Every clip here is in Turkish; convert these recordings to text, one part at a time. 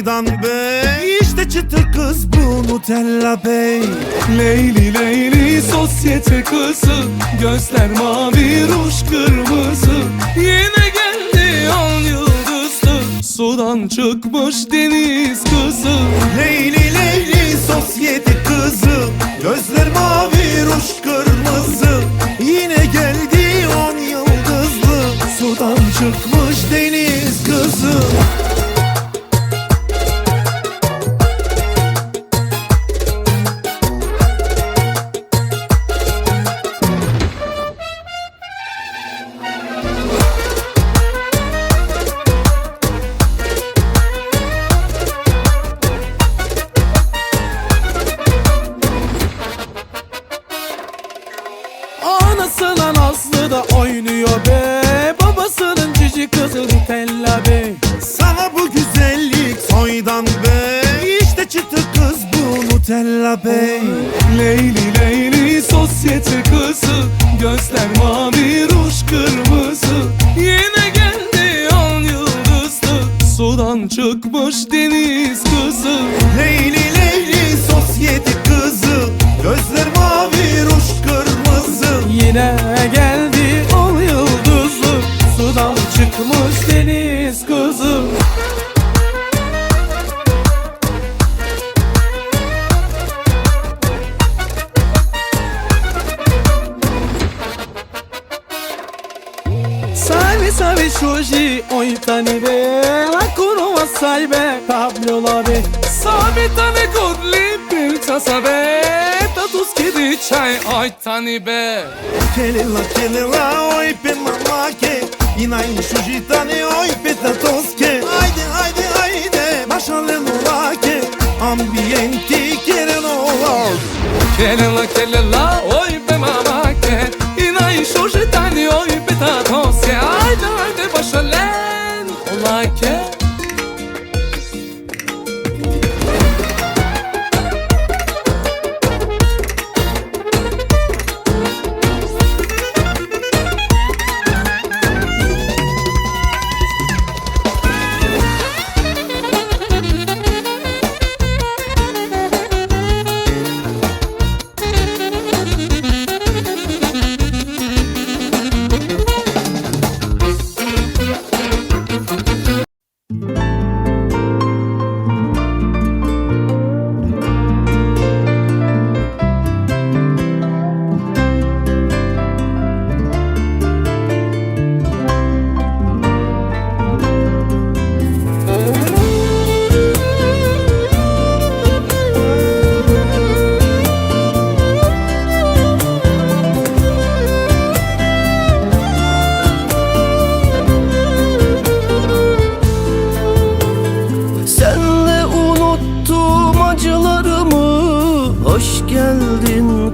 soydan bey. İşte çıtır kız bu Nutella Bey. Leyli Leyli sosyete kızı. Gözler mavi ruj kırmızı. Yine geldi on yıldızlı. Sudan çıkmış deniz kızı. Leyli Leyli sosyete kızı. Gözler mavi ruj kırmızı Gözler Shoji, oi, tani be. Hakuro wa saibe, Pablo la be Sabe, tane, godli, pilça sa be Tatus kedi çay, oi, tani be. Kelila kelila oj pe mamake Inaj shushitani oj pe tatoske Ajde, ajde, ajde, mašale novake Ambienti kere novar Kelela, kelela, oi, be mamake Inaj shushitani, oj,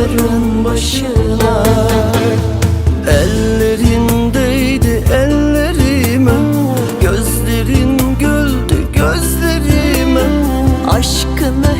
Bekarların başına. Ellerindeydi ellerime Gözlerin güldü gözlerime Aşkını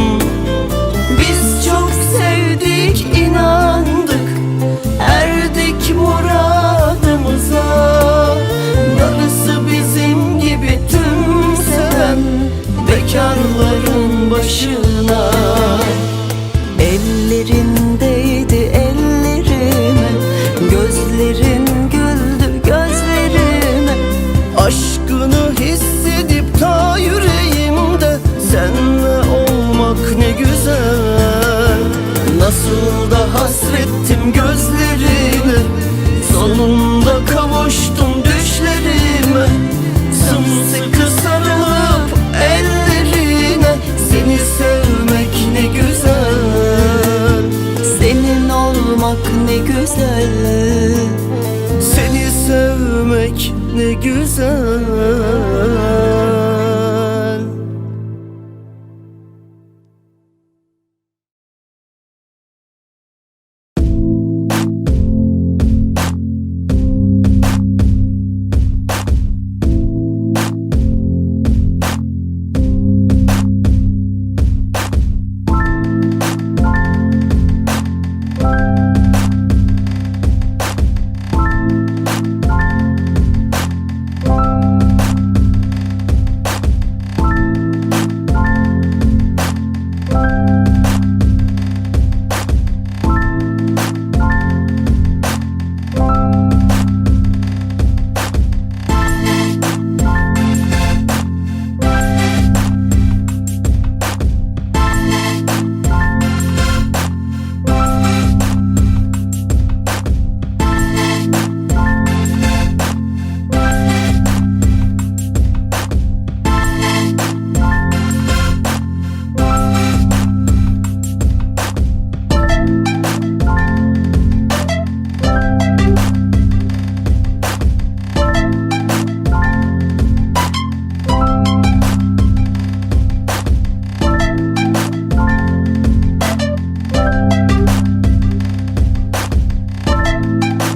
Bekarların başına. Ellerindeydi ellerime Gözlerin güldü gözlerime Aşkını hissedip ta yüreğimde Seninle olmak ne güzel. Nasıl da hasrettim gözlerine